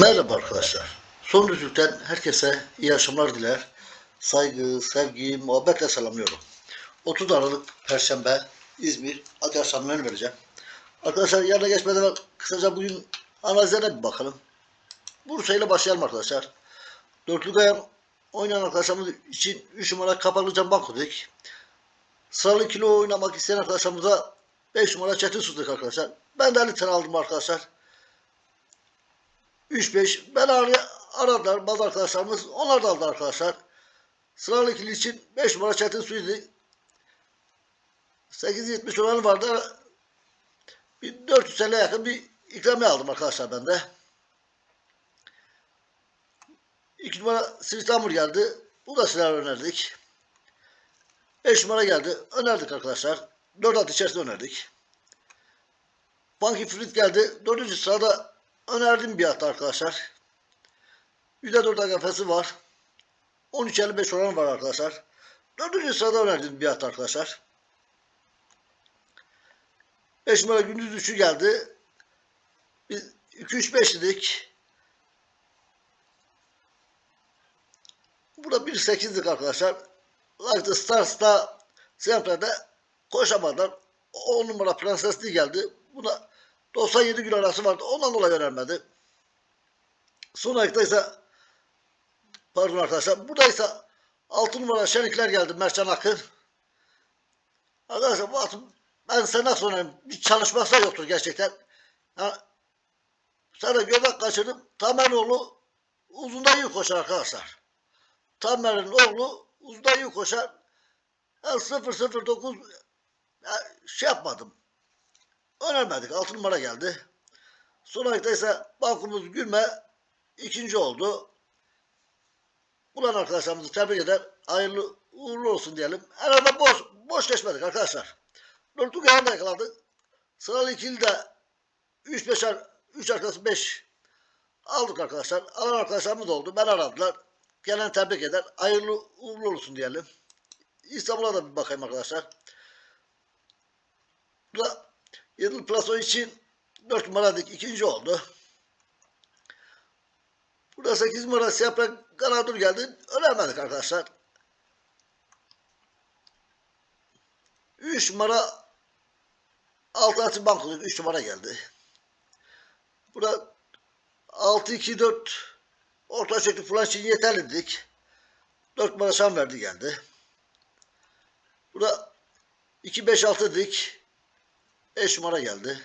Merhaba arkadaşlar. Son düzlükten herkese iyi akşamlar diler. Saygı, sevgi, muhabbetle selamlıyorum. 30 Aralık Perşembe İzmir akşamlarını vereceğim. Arkadaşlar yarına geçmeden kısaca bugün analizlerine bir bakalım. Bursa ile başlayalım arkadaşlar. Dörtlü kayan oynayan arkadaşlarımız için 3 numara kapalı cam banko dedik. Sıralı kilo oynamak isteyen arkadaşlarımıza 5 numara çetin su arkadaşlar. Ben de 50 tane aldım arkadaşlar. 3-5 ben aradılar bazı arkadaşlarımız. Onlar da aldı arkadaşlar. Sıralı ikili için 5 numara Çetin Suydu. 8.70 oranı vardı. Bir 400 TL yakın bir ikramiye aldım arkadaşlar ben de. 2 numara Sivit geldi. Bu da silah önerdik. 5 numara geldi. Önerdik arkadaşlar. 4 at içerisinde önerdik. Funky Fruit geldi. 4. sırada önerdiğim bir at arkadaşlar. %4 agafesi var. 13.55 oranı var arkadaşlar. 4. sırada önerdiğim bir at arkadaşlar. 5 numara gündüz düşü geldi. Biz 2-3-5 dedik. Burada 1-8'dik arkadaşlar. Like Stars'ta Sempre'de koşamadılar. 10 numara Prensesli geldi. Buna 97 gün arası vardı. Ondan dolayı önermedi. Son ayakta ise pardon arkadaşlar. Burada ise 6 numara Şenikler geldi. Mercan Akın. Arkadaşlar bu atım ben nasıl önereyim? Bir çalışması da yoktur gerçekten. Ha, sana göbek kaçırdım. Tameroğlu uzunda iyi koşar arkadaşlar. Tamer'in oğlu uzunda iyi koşar. Ben 009 ya, şey yapmadım. Önermedik. 6 numara geldi. Son ayakta ise bankumuz gülme ikinci oldu. Bulan arkadaşlarımızı tebrik eder. Hayırlı uğurlu olsun diyelim. Herhalde boş, boş geçmedik arkadaşlar. Dörtlük ayağında yakaladık. Sıralı ikili de 3 5 3 arkası 5 aldık arkadaşlar. Alan arkadaşlarımız oldu. Ben aradılar. Gelen tebrik eder. Hayırlı uğurlu olsun diyelim. İstanbul'a da bir bakayım arkadaşlar. Bu da Yedil Plaso için 4 numaradık ikinci oldu. Burada 8 numara Yaprak Karadur geldi. Ölemedik arkadaşlar. 3 numara Alternatif Banko'da 3 numara geldi. Burada 6-2-4 orta ölçekli falan için yeterli dedik. 4 numara şan verdi geldi. Burada 2-5-6 dedik. 5 numara geldi.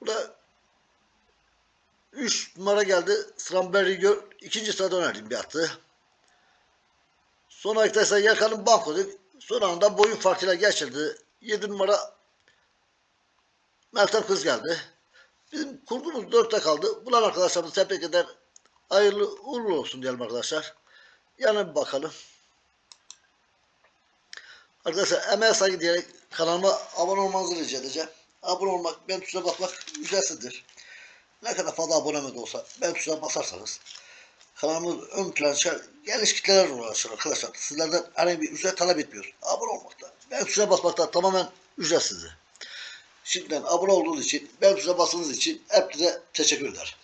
Burada 3 numara geldi. Strawberry gör. ikinci sırada önerdim bir attı. Son ayakta ise Yakan'ın banko dedik. Son anda boyun farkıyla geçildi. 7 numara Meltem Kız geldi. Bizim kurgumuz 4'te kaldı. Bulan arkadaşlarımız tebrik eder. Hayırlı uğurlu olsun diyelim arkadaşlar. Yana bir bakalım. Arkadaşlar emeğe saygı diyerek kanalıma abone olmanızı rica edeceğim. Abone olmak, ben tuşuna basmak ücretsizdir. Ne kadar fazla abone de olsa ben tuşuna basarsanız kanalımız ön plana çıkar, geniş kitleler ulaşır arkadaşlar. Sizlerden herhangi bir ücret talep etmiyoruz. Abone olmakta. Ben tuşuna basmakta tamamen ücretsizdir. Şimdiden abone olduğunuz için, ben tuşuna bastığınız için hepinize teşekkür eder.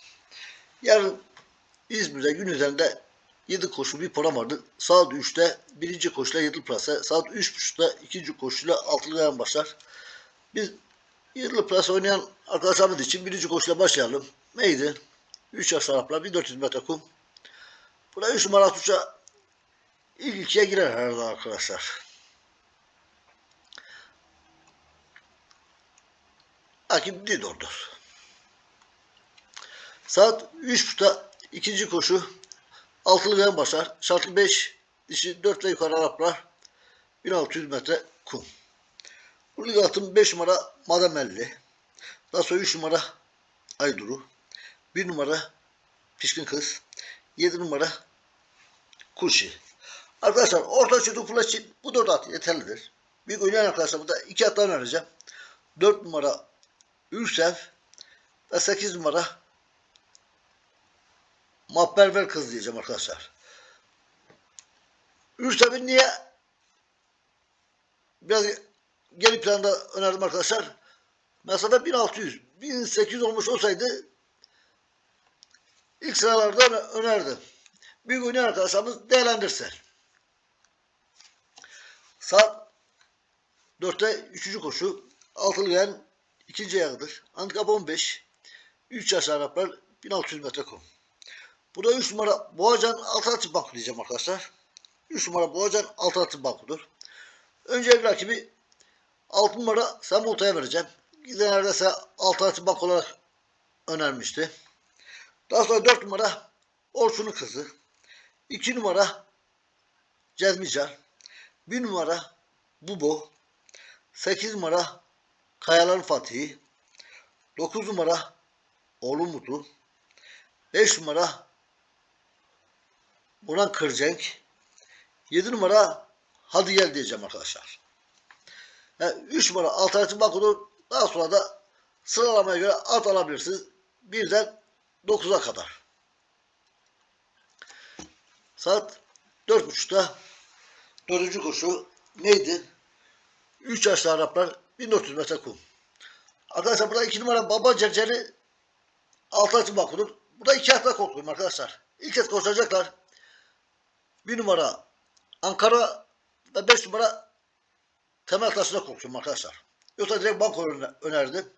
Yarın İzmir'de gün üzerinde 7 koşu bir program vardı. Saat 3'te birinci koşuyla 7 plase, saat 3.30'da ikinci koşuyla 6 gayan başlar. Biz 7 plase oynayan arkadaşlarımız için birinci koşuyla başlayalım. Neydi? 3 yaş Araplar, 1400 metre kum. Buraya 3 numara tuşa ilk ikiye girer herhalde arkadaşlar. Hakim Didor'dur. Saat 3.30'da ikinci koşu Altılı gayan başlar. Şartlı 5, dişi 4 ve yukarı Araplar. 1600 metre kum. Bu lig atım 5 numara Madamelli. Sonra 3 numara Ayduru. 1 numara Pişkin Kız. 7 numara Kurşi. Arkadaşlar orta çocuk flash için bu 4 at yeterlidir. Büyük oynayan arkadaşlar burada 2 atlar önereceğim. 4 numara Ürsev ve 8 numara Mapberber kız diyeceğim arkadaşlar. Ürsev'in niye biraz geri planda önerdim arkadaşlar. Mesela 1600, 1800 olmuş olsaydı ilk sıralarda öne- önerdim. Büyük oynayan arkadaşlarımız değerlendirsin. Saat 4'te 3. koşu. Altılı gen ikinci ayağıdır. Handikap 15. 3 yaş Araplar 1600 metre kum. Burada 3 numara Boğacan alternatif banko diyeceğim arkadaşlar. 3 numara Boğacan alternatif bankodur. Öncelik rakibi 6 numara Sembolta'ya vereceğim. Gidenlerde ise alternatif bank olarak önermişti. Daha sonra 4 numara Orçun'un kızı. 2 numara Cezmicar. 1 numara Bubo. 8 numara Kayaların Fatihi. 9 numara Oğlu Mutlu. 5 numara Burhan Kırcenk. 7 numara Hadi Gel diyeceğim arkadaşlar. Yani 3 numara alternatif bankodur. Daha sonra da sıralamaya göre at alabilirsiniz. Birden 9'a kadar. Saat 4.30'da dördüncü koşu neydi? 3 yaşlı Araplar 1400 metre kum. Arkadaşlar burada 2 numara Baba Cerceri alternatif bankodur. Burada iki hafta korkuyorum arkadaşlar. İlk kez koşacaklar. Bir numara Ankara ve 5 numara temel taşına korkuyorum arkadaşlar. Yoksa direkt banko öne- önerdim.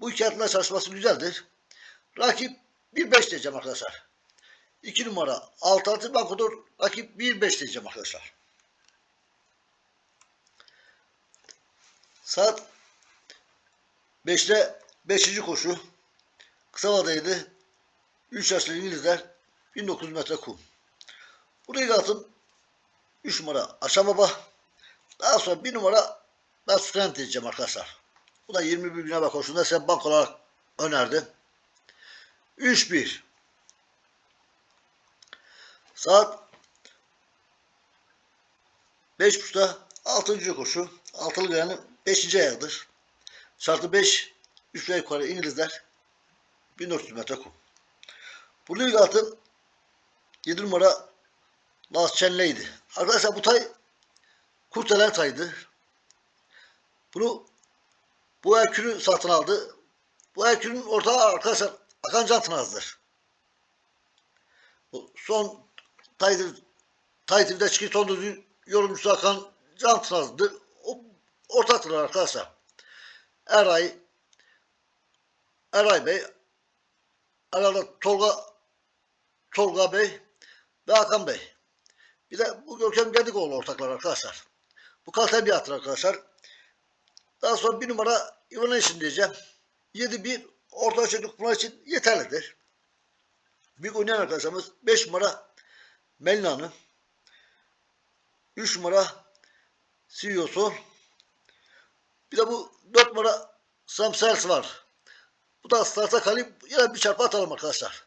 Bu iki atla çalışması güzeldir. Rakip 1-5 diyeceğim arkadaşlar. 2 numara alternatif bankodur. Rakip 1-5 diyeceğim arkadaşlar. Saat 5'te 5. koşu. Kısa vadeydi. 3 yaşlı İngilizler 1900 metre kum. Burayı atın 3 numara Aşa Baba. Daha sonra 1 numara ben Strand diyeceğim arkadaşlar. Bu da 21 güne bak koşunda sen bank olarak önerdim. 3-1. Saat 5.30'da 6. koşu. Altılı gayanın 5. ayağıdır. Şartı 5. 3 ve yukarı İngilizler 1400 metre kum. Bu lig atın 7 numara Last Chenley'di. Arkadaşlar bu tay kurtelen taydı. Bunu bu Erkül'ü satın aldı. Bu Erkül'ün ortağı arkadaşlar Akan Can Tınaz'dır. Bu son taydır Taytir'de çıkıyor son düzgün yorumcusu Hakan Can Tınaz'dır. O ortaktır arkadaşlar. Eray Eray Bey arada Tolga Tolga Bey ve Hakan Bey. Bir de bu Görkem Gedikoğlu ortaklar arkadaşlar. Bu kalite bir atır arkadaşlar. Daha sonra bir numara Ivanation diyeceğim. 7-1 orta çocuk bunlar için yeterlidir. Büyük oynayan arkadaşlarımız 5 numara Melna'nın 3 numara CEO'su bir de bu 4 numara Sam Sels var. Bu da starta kalayım. Yine bir çarpı atalım arkadaşlar.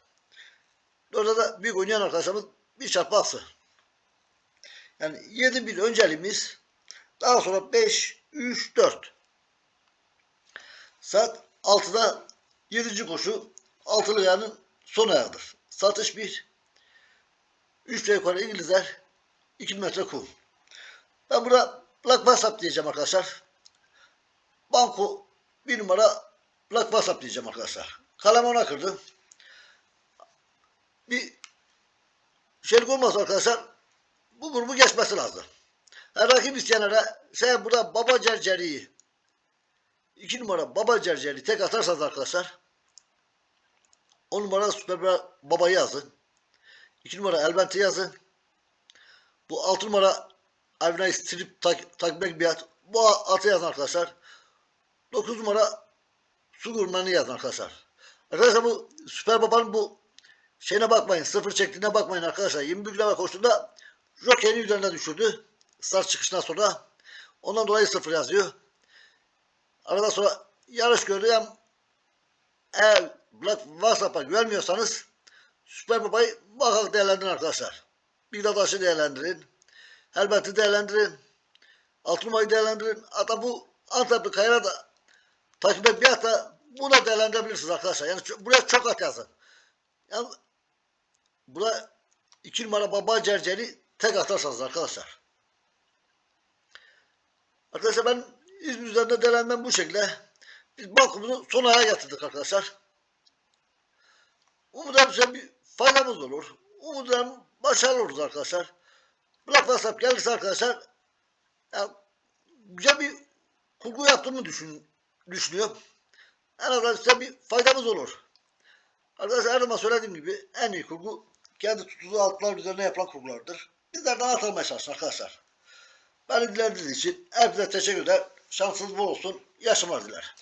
Orada da büyük oynayan arkadaşlarımız bir çarpı atsın. Yani 7 bir önceliğimiz daha sonra 5, 3, 4. Saat 6'da 7. koşu altılı yanın son ayağıdır. Satış 1. 3 ve yukarı İngilizler 2 metre kum. Ben burada Black WhatsApp diyeceğim arkadaşlar. Banko bir numara Black WhatsApp diyeceğim arkadaşlar. Kalem ona kırdım. Bir şeylik olmaz arkadaşlar. Bu grubu geçmesi lazım. Her rakip isteyenlere sen burada baba cerceriyi iki numara baba cerceri tek atarsanız arkadaşlar on numara süper babayı yazın. iki numara elbenti yazın. Bu altı numara Avnay Strip tak, takmek bir at. Bu atı yazın arkadaşlar. 9 numara su gurmanı yazın arkadaşlar. Arkadaşlar bu Süper Baba'nın bu şeyine bakmayın. Sıfır çektiğine bakmayın arkadaşlar. 21 lira koştuğunda Joker'in üzerine düşürdü. Start çıkışından sonra. Ondan dolayı sıfır yazıyor. Arada sonra yarış gördüğüm eğer Black WhatsApp'a güvenmiyorsanız Süper Baba'yı muhakkak değerlendirin arkadaşlar. Taşı değerlendirin. Elbette değerlendirin. Altın numarayı değerlendirin. Hatta bu Antepli Kayra da takip et bir hafta buna değerlendirebilirsiniz arkadaşlar. Yani buraya çok at yazın. Yani buraya iki numara baba cerceri tek atarsanız arkadaşlar. Arkadaşlar ben İzmir üzerinde değerlenmem bu şekilde. Biz bankomuzu son ayağa getirdik arkadaşlar. Umuyorum size bir faydamız olur. Umuyorum başarılı oluruz arkadaşlar. Black WhatsApp gelirse arkadaşlar ya, güzel bir kurgu yaptığımı düşün, düşünüyorum. En azından size bir faydamız olur. Arkadaşlar her zaman söylediğim gibi en iyi kurgu kendi tuttuğu altlar üzerine yapılan kurgulardır. Bizlerden anlatılmaya çalışın arkadaşlar. Beni dinlediğiniz için hepinize teşekkür eder. Şansınız bol olsun. Yaşamlar.